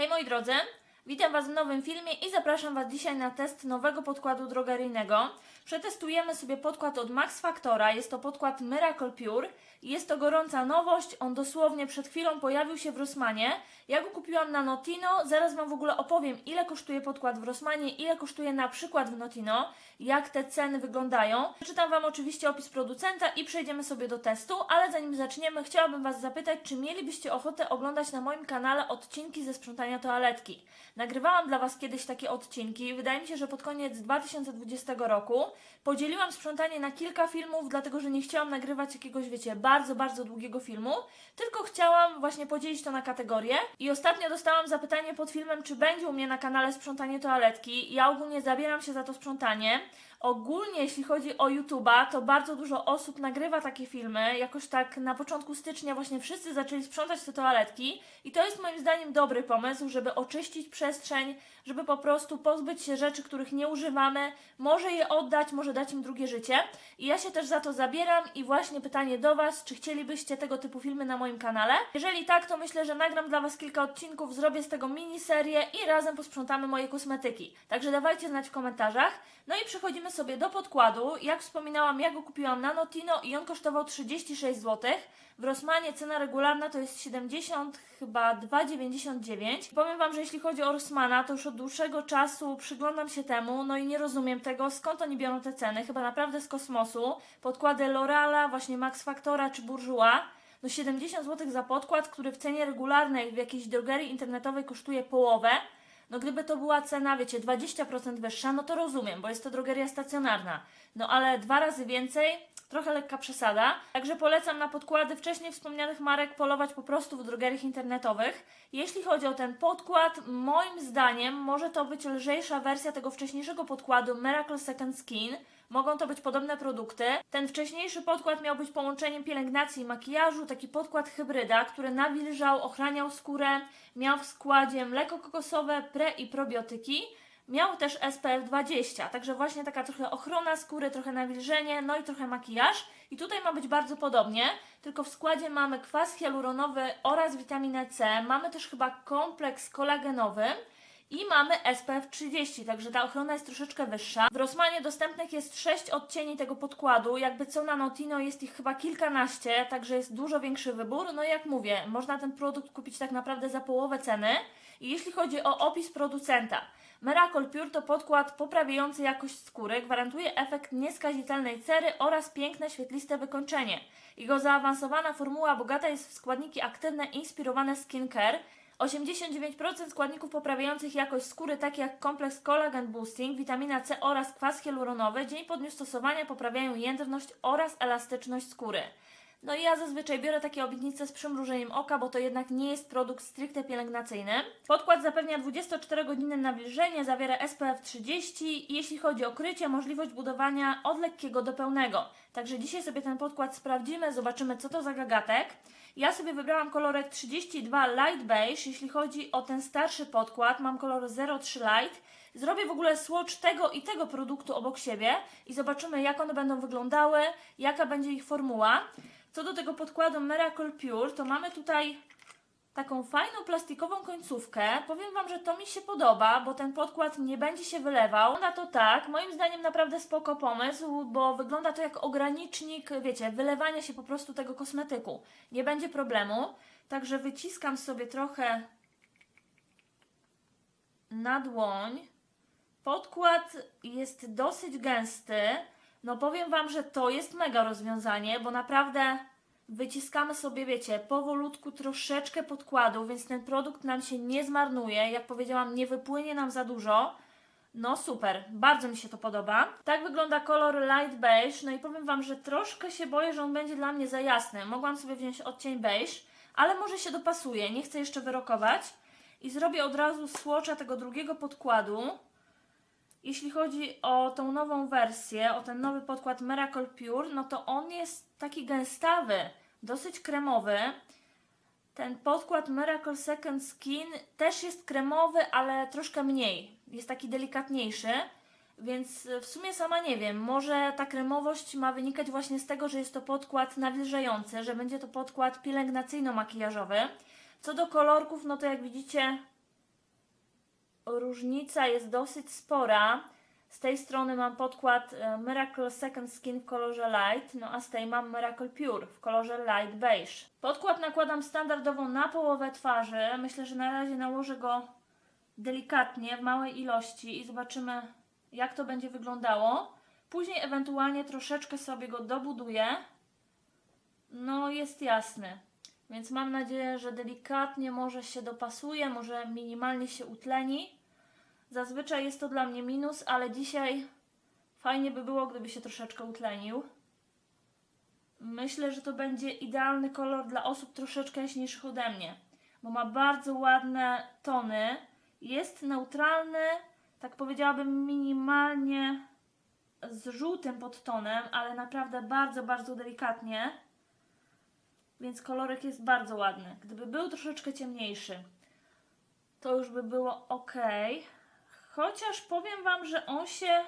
Hej moi drodzy, witam Was w nowym filmie i zapraszam Was dzisiaj na test nowego podkładu drogeryjnego. Przetestujemy sobie podkład od Max Factora, jest to podkład Miracle Pure. Jest to gorąca nowość, on dosłownie przed chwilą pojawił się w Rossmanie. Ja go kupiłam na Notino, zaraz Wam w ogóle opowiem ile kosztuje podkład w Rossmanie, ile kosztuje na przykład w Notino, jak te ceny wyglądają. Przeczytam Wam oczywiście opis producenta i przejdziemy sobie do testu, ale zanim zaczniemy chciałabym Was zapytać, czy mielibyście ochotę oglądać na moim kanale odcinki ze sprzątania toaletki. Nagrywałam dla Was kiedyś takie odcinki, wydaje mi się, że pod koniec 2020 roku. Podzieliłam sprzątanie na kilka filmów, dlatego że nie chciałam nagrywać jakiegoś, wiecie, bardzo, bardzo długiego filmu, tylko chciałam właśnie podzielić to na kategorie. I ostatnio dostałam zapytanie pod filmem, czy będzie u mnie na kanale sprzątanie toaletki. Ja ogólnie zabieram się za to sprzątanie. Ogólnie, jeśli chodzi o YouTube'a, to bardzo dużo osób nagrywa takie filmy. Jakoś tak na początku stycznia właśnie wszyscy zaczęli sprzątać te toaletki i to jest moim zdaniem dobry pomysł, żeby oczyścić przestrzeń, żeby po prostu pozbyć się rzeczy, których nie używamy, może je oddać, może dać im drugie życie. I ja się też za to zabieram i właśnie pytanie do Was, czy chcielibyście tego typu filmy na moim kanale? Jeżeli tak, to myślę, że nagram dla Was kilka odcinków, zrobię z tego miniserię i razem posprzątamy moje kosmetyki. Także dawajcie znać w komentarzach. No i przechodzimy sobie do podkładu. Jak wspominałam, ja go kupiłam na Notino i on kosztował 36 zł. W Rossmanie cena regularna to jest 70, chyba 2,99. Powiem Wam, że jeśli chodzi o Rossmana, to już od dłuższego czasu przyglądam się temu, no i nie rozumiem tego, skąd oni biorą te ceny. Chyba naprawdę z kosmosu. Podkłady L'Oreala, właśnie Max Factora czy Bourjois. No 70 zł za podkład, który w cenie regularnej w jakiejś drogerii internetowej kosztuje połowę. No gdyby to była cena, wiecie, 20% wyższa, no to rozumiem, bo jest to drogeria stacjonarna. No ale dwa razy więcej, trochę lekka przesada. Także polecam na podkłady wcześniej wspomnianych marek polować po prostu w drogeriach internetowych. Jeśli chodzi o ten podkład, moim zdaniem może to być lżejsza wersja tego wcześniejszego podkładu Miracle Second Skin. Mogą to być podobne produkty. Ten wcześniejszy podkład miał być połączeniem pielęgnacji i makijażu, taki podkład hybryda, który nawilżał, ochraniał skórę, miał w składzie mleko kokosowe, pre i probiotyki. Miał też SPF 20, także właśnie taka trochę ochrona skóry, trochę nawilżenie, no i trochę makijaż. I tutaj ma być bardzo podobnie, tylko w składzie mamy kwas hialuronowy oraz witaminę C. Mamy też chyba kompleks kolagenowy. I mamy SPF 30, także ta ochrona jest troszeczkę wyższa. W Rossmanie dostępnych jest 6 odcieni tego podkładu, jakby co na Notino jest ich chyba kilkanaście, także jest dużo większy wybór. No i jak mówię, można ten produkt kupić tak naprawdę za połowę ceny. I jeśli chodzi o opis producenta, Miracle Pure to podkład poprawiający jakość skóry, gwarantuje efekt nieskazitelnej cery oraz piękne, świetliste wykończenie. Jego zaawansowana formuła bogata jest w składniki aktywne inspirowane skincare, 89% składników poprawiających jakość skóry, takie jak kompleks Collagen Boosting, witamina C oraz kwas hialuronowy, dzień po dniu stosowania poprawiają jędrność oraz elastyczność skóry. No i ja zazwyczaj biorę takie obietnice z przymrużeniem oka, bo to jednak nie jest produkt stricte pielęgnacyjny. Podkład zapewnia 24-godzinne nawilżenie, zawiera SPF 30 i jeśli chodzi o krycie, możliwość budowania od lekkiego do pełnego. Także dzisiaj sobie ten podkład sprawdzimy, zobaczymy co to za gagatek. Ja sobie wybrałam kolorek 32 Light Beige, jeśli chodzi o ten starszy podkład, mam kolor 03 Light. Zrobię w ogóle swatch tego i tego produktu obok siebie i zobaczymy jak one będą wyglądały, jaka będzie ich formuła. Co do tego podkładu Miracle Pure, to mamy tutaj taką fajną plastikową końcówkę. Powiem Wam, że to mi się podoba, bo ten podkład nie będzie się wylewał. Na to tak, moim zdaniem naprawdę spoko pomysł, bo wygląda to jak ogranicznik, wiecie, wylewania się po prostu tego kosmetyku. Nie będzie problemu. Także wyciskam sobie trochę na dłoń. Podkład jest dosyć gęsty. No powiem Wam, że to jest mega rozwiązanie, bo naprawdę wyciskamy sobie, wiecie, powolutku troszeczkę podkładu, więc ten produkt nam się nie zmarnuje. Jak powiedziałam, nie wypłynie nam za dużo. No super, bardzo mi się to podoba. Tak wygląda kolor light beige, no i powiem Wam, że troszkę się boję, że on będzie dla mnie za jasny. Mogłam sobie wziąć odcień beige, ale może się dopasuje, nie chcę jeszcze wyrokować. I zrobię od razu swatcha tego drugiego podkładu. Jeśli chodzi o tą nową wersję, o ten nowy podkład Miracle Pure, no to on jest taki gęstawy, dosyć kremowy. Ten podkład Miracle Second Skin też jest kremowy, ale troszkę mniej. Jest taki delikatniejszy. Więc w sumie sama nie wiem, może ta kremowość ma wynikać właśnie z tego, że jest to podkład nawilżający, że będzie to podkład pielęgnacyjno-makijażowy. Co do kolorków, no to jak widzicie, różnica jest dosyć spora. Z tej strony mam podkład e, Miracle Second Skin w kolorze Light, no a z tej mam Miracle Pure w kolorze Light Beige. Podkład nakładam standardowo na połowę twarzy. Myślę, że na razie nałożę go delikatnie, w małej ilości i zobaczymy, jak to będzie wyglądało. Później ewentualnie troszeczkę sobie go dobuduję. No, jest jasny. Więc mam nadzieję, że delikatnie może się dopasuje, może minimalnie się utleni. Zazwyczaj jest to dla mnie minus, ale dzisiaj fajnie by było, gdyby się troszeczkę utlenił. Myślę, że to będzie idealny kolor dla osób troszeczkę jaśniejszych ode mnie, bo ma bardzo ładne tony. Jest neutralny, tak powiedziałabym, minimalnie z żółtym podtonem, ale naprawdę bardzo, bardzo delikatnie. Więc kolorek jest bardzo ładny. Gdyby był troszeczkę ciemniejszy, to już by było ok. Chociaż powiem Wam, że on się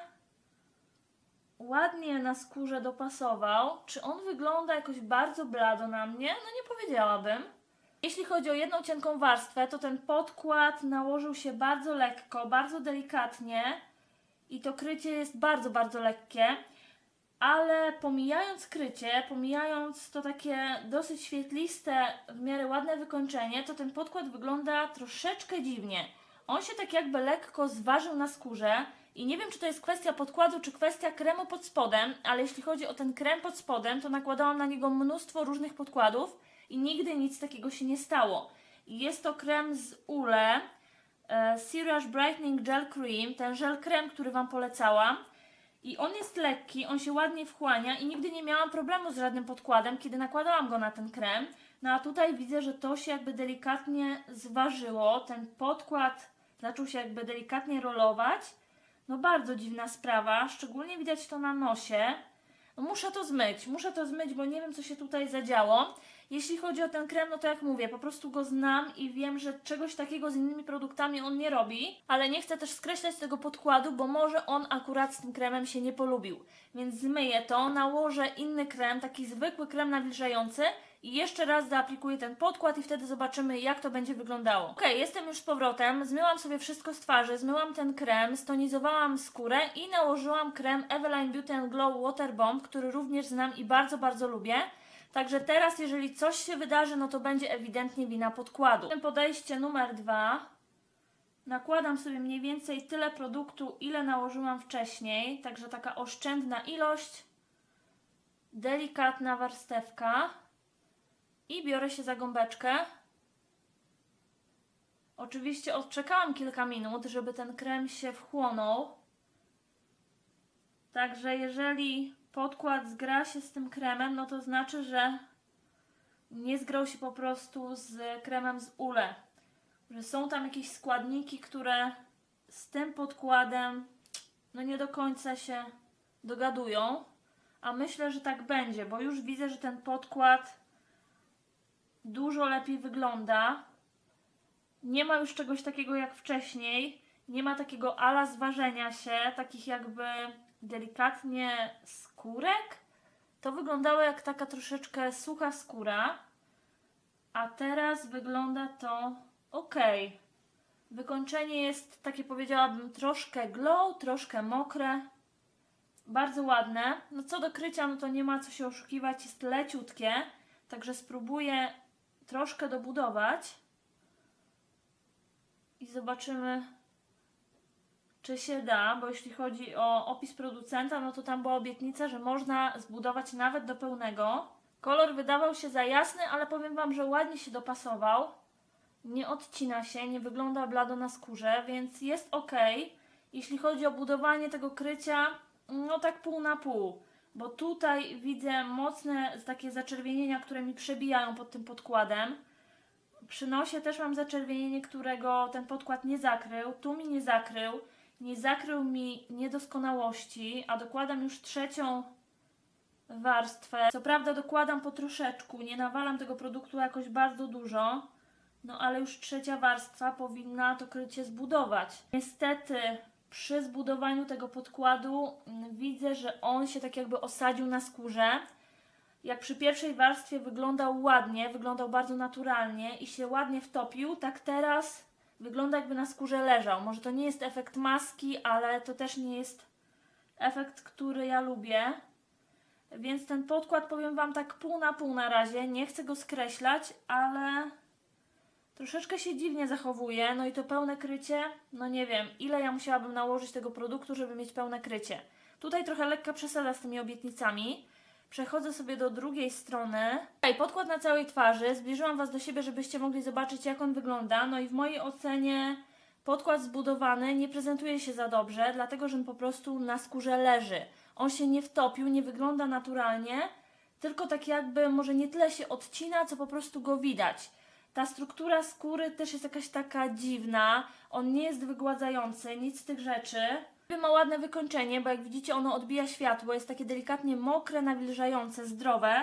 ładnie na skórze dopasował. Czy on wygląda jakoś bardzo blado na mnie? No nie powiedziałabym. Jeśli chodzi o jedną cienką warstwę, to ten podkład nałożył się bardzo lekko, bardzo delikatnie i to krycie jest bardzo, bardzo lekkie. Ale pomijając krycie, pomijając to takie dosyć świetliste, w miarę ładne wykończenie, to ten podkład wygląda troszeczkę dziwnie. On się tak jakby lekko zważył na skórze i nie wiem, czy to jest kwestia podkładu, czy kwestia kremu pod spodem, ale jeśli chodzi o ten krem pod spodem, to nakładałam na niego mnóstwo różnych podkładów i nigdy nic takiego się nie stało. Jest to krem z Ule, e, Serious Brightening Gel Cream, ten gel krem, który Wam polecałam. I on jest lekki, on się ładnie wchłania i nigdy nie miałam problemu z żadnym podkładem, kiedy nakładałam go na ten krem. No a tutaj widzę, że to się jakby delikatnie zważyło. Ten podkład zaczął się jakby delikatnie rolować. No bardzo dziwna sprawa, szczególnie widać to na nosie. No muszę to zmyć, muszę to zmyć, bo nie wiem co się tutaj zadziało. Jeśli chodzi o ten krem, no to jak mówię, po prostu go znam i wiem, że czegoś takiego z innymi produktami on nie robi, ale nie chcę też skreślać tego podkładu, bo może on akurat z tym kremem się nie polubił. Więc zmyję to, nałożę inny krem, taki zwykły krem nawilżający i jeszcze raz zaaplikuję ten podkład i wtedy zobaczymy jak to będzie wyglądało. Ok, jestem już z powrotem, zmyłam sobie wszystko z twarzy, zmyłam ten krem, stonizowałam skórę i nałożyłam krem Eveline Beauty Glow Water Bomb, który również znam i bardzo, bardzo lubię. Także teraz, jeżeli coś się wydarzy, no to będzie ewidentnie wina podkładu. Podejście numer dwa. Nakładam sobie mniej więcej tyle produktu, ile nałożyłam wcześniej, także taka oszczędna ilość, delikatna warstewka i biorę się za gąbeczkę. Oczywiście odczekałam kilka minut, żeby ten krem się wchłonął. Także jeżeli podkład zgra się z tym kremem, no to znaczy, że nie zgrał się po prostu z kremem z Ule. Że są tam jakieś składniki, które z tym podkładem no nie do końca się dogadują. A myślę, że tak będzie, bo już widzę, że ten podkład dużo lepiej wygląda. Nie ma już czegoś takiego jak wcześniej. Nie ma takiego ala zważenia się, takich jakby delikatnie skórek. To wyglądało jak taka troszeczkę sucha skóra, a teraz wygląda to ok. Wykończenie jest takie powiedziałabym troszkę glow, troszkę mokre. Bardzo ładne. No co do krycia, no to nie ma co się oszukiwać, jest leciutkie. Także spróbuję troszkę dobudować i zobaczymy, czy się da, bo jeśli chodzi o opis producenta, no to tam była obietnica, że można zbudować nawet do pełnego. Kolor wydawał się za jasny, ale powiem Wam, że ładnie się dopasował. Nie odcina się, nie wygląda blado na skórze, więc jest ok. Jeśli chodzi o budowanie tego krycia, no tak pół na pół, bo tutaj widzę mocne takie zaczerwienienia, które mi przebijają pod tym podkładem. Przy nosie też mam zaczerwienienie, którego ten podkład nie zakrył, tu mi nie zakrył, nie zakrył mi niedoskonałości, a dokładam już trzecią warstwę. Co prawda dokładam po troszeczku, nie nawalam tego produktu jakoś bardzo dużo, no ale już trzecia warstwa powinna to krycie zbudować. Niestety przy zbudowaniu tego podkładu mm, widzę, że on się tak jakby osadził na skórze. Jak przy pierwszej warstwie wyglądał ładnie, wyglądał bardzo naturalnie i się ładnie wtopił, tak teraz wygląda jakby na skórze leżał. Może to nie jest efekt maski, ale to też nie jest efekt, który ja lubię. Więc ten podkład powiem Wam tak pół na pół na razie. Nie chcę go skreślać, ale troszeczkę się dziwnie zachowuje. No i to pełne krycie, no nie wiem, ile ja musiałabym nałożyć tego produktu, żeby mieć pełne krycie. Tutaj trochę lekka przesada z tymi obietnicami. Przechodzę sobie do drugiej strony. Tutaj podkład na całej twarzy. Zbliżyłam Was do siebie, żebyście mogli zobaczyć, jak on wygląda. No i w mojej ocenie podkład zbudowany nie prezentuje się za dobrze, dlatego że on po prostu na skórze leży. On się nie wtopił, nie wygląda naturalnie, tylko tak jakby może nie tyle się odcina, co po prostu go widać. Ta struktura skóry też jest jakaś taka dziwna. On nie jest wygładzający, nic z tych rzeczy. Ma ładne wykończenie, bo jak widzicie, ono odbija światło, jest takie delikatnie mokre, nawilżające, zdrowe.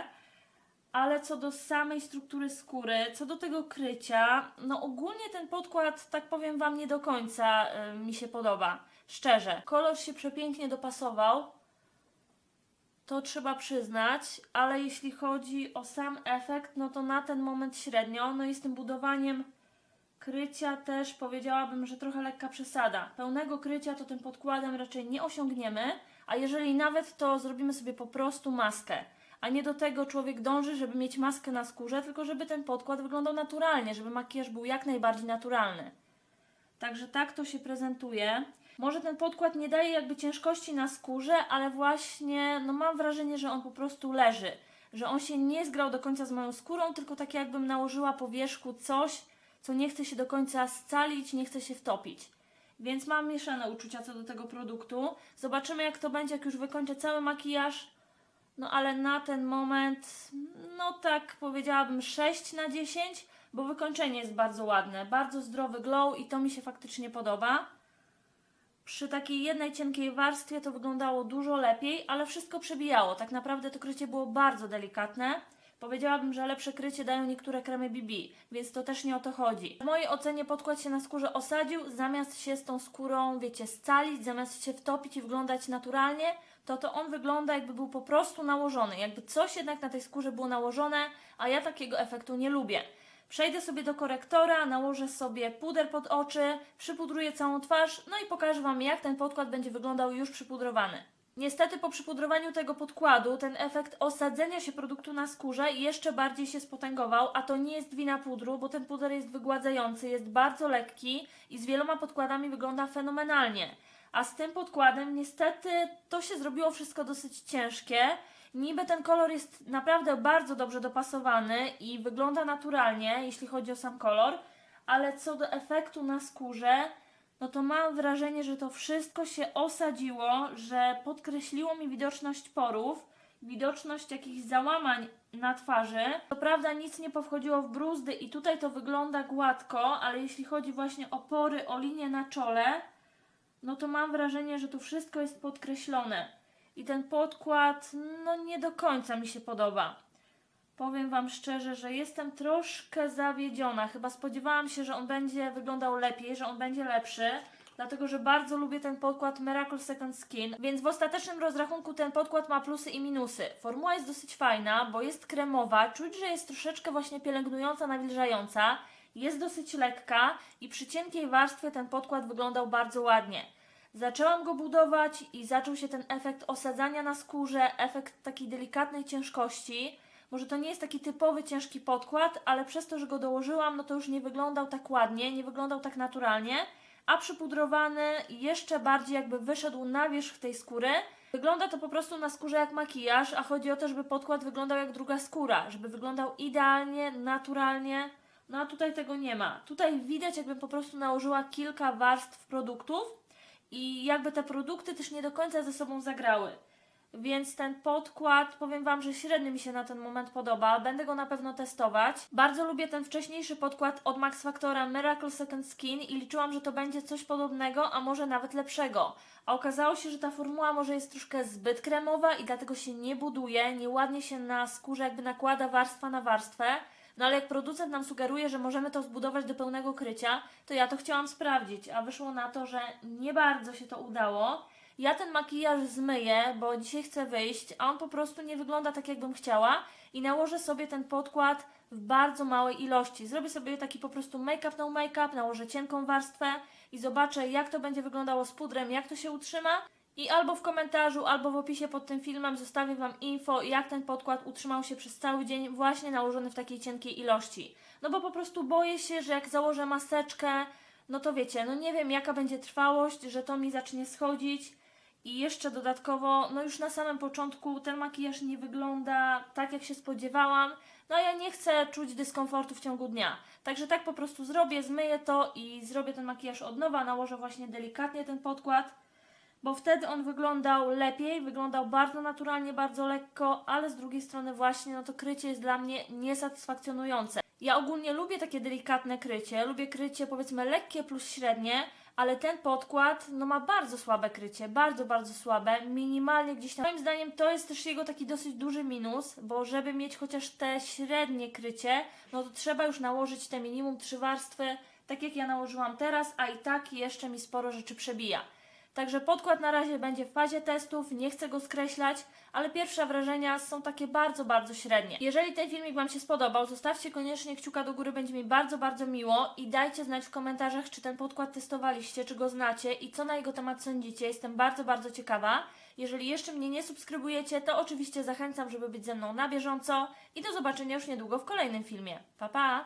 Ale co do samej struktury skóry, co do tego krycia, no ogólnie ten podkład, tak powiem Wam, nie do końca y, mi się podoba. Szczerze. Kolor się przepięknie dopasował, to trzeba przyznać, ale jeśli chodzi o sam efekt, no to na ten moment średnio. No i z tym budowaniem krycia też powiedziałabym, że trochę lekka przesada. Pełnego krycia to tym podkładem raczej nie osiągniemy, a jeżeli nawet, to zrobimy sobie po prostu maskę. A nie do tego człowiek dąży, żeby mieć maskę na skórze, tylko żeby ten podkład wyglądał naturalnie, żeby makijaż był jak najbardziej naturalny. Także tak to się prezentuje. Może ten podkład nie daje jakby ciężkości na skórze, ale właśnie no mam wrażenie, że on po prostu leży. Że on się nie zgrał do końca z moją skórą, tylko tak jakbym nałożyła po wierzchu coś, co nie chce się do końca scalić, nie chce się wtopić. Więc mam mieszane uczucia co do tego produktu. Zobaczymy jak to będzie, jak już wykończę cały makijaż. No ale na ten moment, no tak powiedziałabym 6 na 10, bo wykończenie jest bardzo ładne. Bardzo zdrowy glow i to mi się faktycznie podoba. Przy takiej jednej cienkiej warstwie to wyglądało dużo lepiej, ale wszystko przebijało. Tak naprawdę to krycie było bardzo delikatne. Powiedziałabym, że lepsze krycie dają niektóre kremy BB, więc to też nie o to chodzi. W mojej ocenie podkład się na skórze osadził, zamiast się z tą skórą, wiecie, scalić, zamiast się wtopić i wyglądać naturalnie, to to on wygląda jakby był po prostu nałożony, jakby coś jednak na tej skórze było nałożone, a ja takiego efektu nie lubię. Przejdę sobie do korektora, nałożę sobie puder pod oczy, przypudruję całą twarz, no i pokażę Wam, jak ten podkład będzie wyglądał już przypudrowany. Niestety po przypudrowaniu tego podkładu ten efekt osadzenia się produktu na skórze jeszcze bardziej się spotęgował, a to nie jest wina pudru, bo ten puder jest wygładzający, jest bardzo lekki i z wieloma podkładami wygląda fenomenalnie. A z tym podkładem niestety to się zrobiło wszystko dosyć ciężkie. Niby ten kolor jest naprawdę bardzo dobrze dopasowany i wygląda naturalnie, jeśli chodzi o sam kolor, ale co do efektu na skórze, no to mam wrażenie, że to wszystko się osadziło, że podkreśliło mi widoczność porów, widoczność jakichś załamań na twarzy. Co prawda nic nie powchodziło w bruzdy i tutaj to wygląda gładko, ale jeśli chodzi właśnie o pory, o linię na czole, no to mam wrażenie, że tu wszystko jest podkreślone. I ten podkład, no nie do końca mi się podoba. Powiem Wam szczerze, że jestem troszkę zawiedziona. Chyba spodziewałam się, że on będzie wyglądał lepiej, że on będzie lepszy, dlatego że bardzo lubię ten podkład Miracle Second Skin, więc w ostatecznym rozrachunku ten podkład ma plusy i minusy. Formuła jest dosyć fajna, bo jest kremowa, czuć, że jest troszeczkę właśnie pielęgnująca, nawilżająca, jest dosyć lekka i przy cienkiej warstwie ten podkład wyglądał bardzo ładnie. Zaczęłam go budować i zaczął się ten efekt osadzania na skórze, efekt takiej delikatnej ciężkości. Może to nie jest taki typowy ciężki podkład, ale przez to, że go dołożyłam, no to już nie wyglądał tak ładnie, nie wyglądał tak naturalnie, a przypudrowany jeszcze bardziej jakby wyszedł na wierzch tej skóry. Wygląda to po prostu na skórze jak makijaż, a chodzi o to, żeby podkład wyglądał jak druga skóra, żeby wyglądał idealnie, naturalnie. No a tutaj tego nie ma. Tutaj widać, jakbym po prostu nałożyła kilka warstw produktów i jakby te produkty też nie do końca ze sobą zagrały. Więc ten podkład, powiem Wam, że średnio mi się na ten moment podoba. Będę go na pewno testować. Bardzo lubię ten wcześniejszy podkład od Max Factora Miracle Second Skin i liczyłam, że to będzie coś podobnego, a może nawet lepszego. A okazało się, że ta formuła może jest troszkę zbyt kremowa i dlatego się nie buduje, nieładnie się na skórze jakby nakłada warstwa na warstwę. No ale jak producent nam sugeruje, że możemy to zbudować do pełnego krycia, to ja to chciałam sprawdzić, a wyszło na to, że nie bardzo się to udało. Ja ten makijaż zmyję, bo dzisiaj chcę wyjść, a on po prostu nie wygląda tak, jakbym chciała i nałożę sobie ten podkład w bardzo małej ilości. Zrobię sobie taki po prostu make-up no make-up, nałożę cienką warstwę i zobaczę, jak to będzie wyglądało z pudrem, jak to się utrzyma. I albo w komentarzu, albo w opisie pod tym filmem zostawię Wam info, jak ten podkład utrzymał się przez cały dzień, właśnie nałożony w takiej cienkiej ilości. No bo po prostu boję się, że jak założę maseczkę, no to wiecie, no nie wiem jaka będzie trwałość, że to mi zacznie schodzić. I jeszcze dodatkowo, no już na samym początku ten makijaż nie wygląda tak, jak się spodziewałam. No a ja nie chcę czuć dyskomfortu w ciągu dnia. Także tak po prostu zrobię, zmyję to i zrobię ten makijaż od nowa, nałożę właśnie delikatnie ten podkład bo wtedy on wyglądał lepiej, wyglądał bardzo naturalnie, bardzo lekko, ale z drugiej strony właśnie no to krycie jest dla mnie niesatysfakcjonujące. Ja ogólnie lubię takie delikatne krycie, lubię krycie powiedzmy lekkie plus średnie, ale ten podkład no ma bardzo słabe krycie, bardzo, bardzo słabe, minimalnie gdzieś tam. Moim zdaniem to jest też jego taki dosyć duży minus, bo żeby mieć chociaż te średnie krycie, no to trzeba już nałożyć te minimum trzy warstwy, tak jak ja nałożyłam teraz, a i tak jeszcze mi sporo rzeczy przebija. Także podkład na razie będzie w fazie testów, nie chcę go skreślać, ale pierwsze wrażenia są takie bardzo, bardzo średnie. Jeżeli ten filmik Wam się spodobał, zostawcie koniecznie kciuka do góry, będzie mi bardzo, bardzo miło i dajcie znać w komentarzach, czy ten podkład testowaliście, czy go znacie i co na jego temat sądzicie. Jestem bardzo, bardzo ciekawa. Jeżeli jeszcze mnie nie subskrybujecie, to oczywiście zachęcam, żeby być ze mną na bieżąco i do zobaczenia już niedługo w kolejnym filmie. Pa, pa!